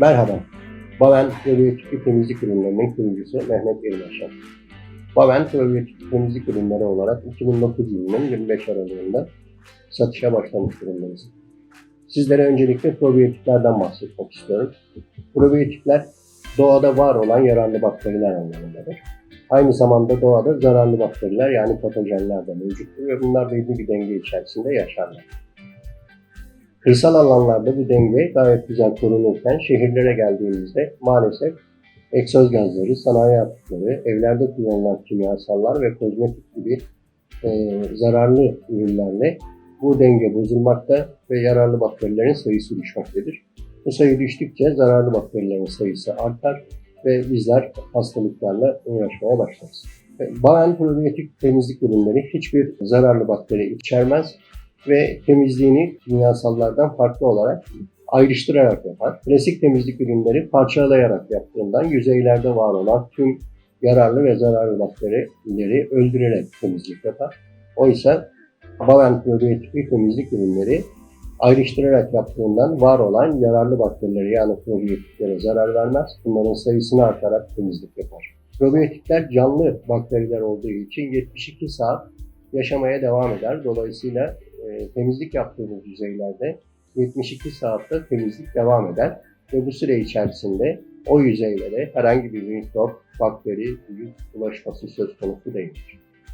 Merhaba, Baven Probiyotik Temizlik Ürünlerinin kurucusu Mehmet Yılmaşan. Baven Probiyotik Temizlik Ürünleri olarak 2009 yılının 25 Aralığında satışa başlamış durumdayız. Sizlere öncelikle probiyotiklerden bahsetmek istiyorum. Probiyotikler doğada var olan yararlı bakteriler anlamındadır. Aynı zamanda doğada zararlı bakteriler yani patojenler de mevcuttur ve bunlar belli bir denge içerisinde yaşarlar. Kırsal alanlarda bu denge gayet güzel korunurken şehirlere geldiğimizde maalesef egzoz gazları, sanayi atıkları, evlerde kullanılan kimyasallar ve kozmetik gibi e, zararlı ürünlerle bu denge bozulmakta ve yararlı bakterilerin sayısı düşmektedir. Bu sayı düştükçe zararlı bakterilerin sayısı artar ve bizler hastalıklarla uğraşmaya başlarız. Bayan probiyotik temizlik ürünleri hiçbir zararlı bakteri içermez ve temizliğini kimyasallardan farklı olarak ayrıştırarak yapar. Klasik temizlik ürünleri parçalayarak yaptığından yüzeylerde var olan tüm yararlı ve zararlı bakterileri öldürerek temizlik yapar. Oysa Baven probiyotik temizlik ürünleri ayrıştırarak yaptığından var olan yararlı bakterileri yani probiyotiklere zarar vermez. Bunların sayısını artarak temizlik yapar. Probiyotikler canlı bakteriler olduğu için 72 saat yaşamaya devam eder. Dolayısıyla e, temizlik yaptığımız yüzeylerde 72 saatte temizlik devam eder ve bu süre içerisinde o yüzeylere herhangi bir mikrop, bakteri, virüs ulaşması söz konusu değildir.